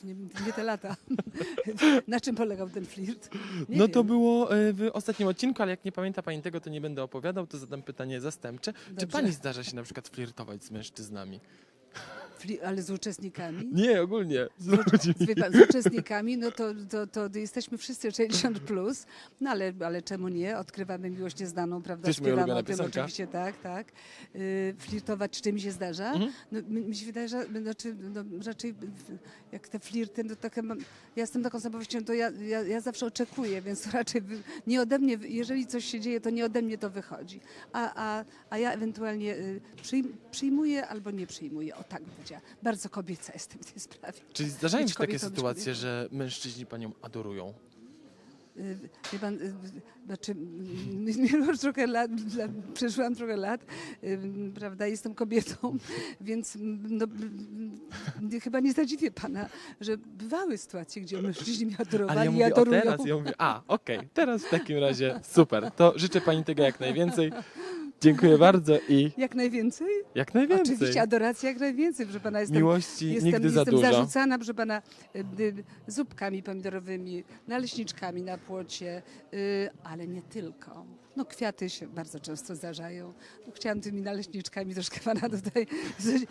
już nie, nie te lata. Na czym polegał ten flirt? Nie no to wiem. było e, w ostatnim odcinku, ale jak nie pamięta pani tego, to nie będę opowiadał, to zadam pytanie zastępcze. Czy Dobrze. pani zdarza się na przykład flirtować z mężczyznami? Ale z uczestnikami? Nie, ogólnie. Z ludźmi. Pan, z uczestnikami, no to, to, to jesteśmy wszyscy 60 plus, no ale, ale czemu nie? Odkrywamy miłość nieznaną, prawda? Moja Śpiewamy o tym piosenka. oczywiście, tak, tak. Y, flirtować z czym się zdarza? Mhm. No, mi, mi się wydaje, że znaczy, no, raczej jak te flirty, no takie mam, ja jestem taką osobowością, to ja, ja, ja zawsze oczekuję, więc to raczej nie ode mnie, jeżeli coś się dzieje, to nie ode mnie to wychodzi. A, a, a ja ewentualnie y, przyjm, przyjmuję albo nie przyjmuję, o tak bym powiedziała. Bardzo kobieca jestem w tej sprawie. Czyli zdarzają Być się takie kobietą, być sytuacje, kobietą. że mężczyźni panią adorują? Y, Wie pan, y, znaczy, mm, już trochę lat, dla- przeżyłam trochę lat, y, prawda, jestem kobietą, więc mm, no, mm, chyba nie zadziwię pana, że bywały sytuacje, gdzie mężczyźni mnie adorowali Ale ja i mówię o adorują. teraz, ja mówię, a, okej, teraz w takim razie super. To życzę pani tego jak najwięcej. Dziękuję bardzo i Jak najwięcej? jak najwięcej. Oczywiście, adoracja jak najwięcej, proszę pana, jestem Miłości Jestem, nigdy za jestem dużo. zarzucana, proszę pana, y, y, zupkami pomidorowymi, naleśniczkami na płocie, y, ale nie tylko. No kwiaty się bardzo często zdarzają. No, chciałam tymi naleśniczkami troszkę pana tutaj,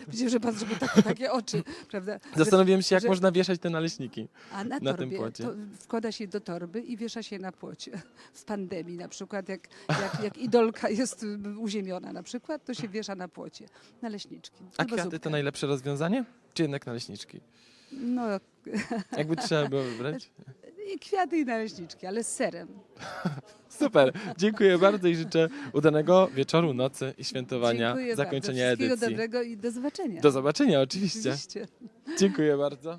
widzę, że pan zrobił takie, takie oczy, prawda? Że- Zastanowiłem się, jak że- można wieszać te naleśniki. A na, na tym torbie płocie. to wkłada się do torby i wiesza się na płocie. W pandemii na przykład, jak, jak, jak idolka jest uziemiona na przykład, to się wiesza na płocie. Naleśniczki. A albo kwiaty to zupkę. najlepsze rozwiązanie? Czy jednak naleśniczki? No Jakby trzeba było wybrać? i kwiaty i naleśniczki, ale z serem. Super, dziękuję bardzo i życzę udanego wieczoru, nocy i świętowania, Dziękuję zakończenia bardzo. Wszystkiego edycji. dobrego i do zobaczenia. Do zobaczenia oczywiście. Oczywiście. Dziękuję bardzo.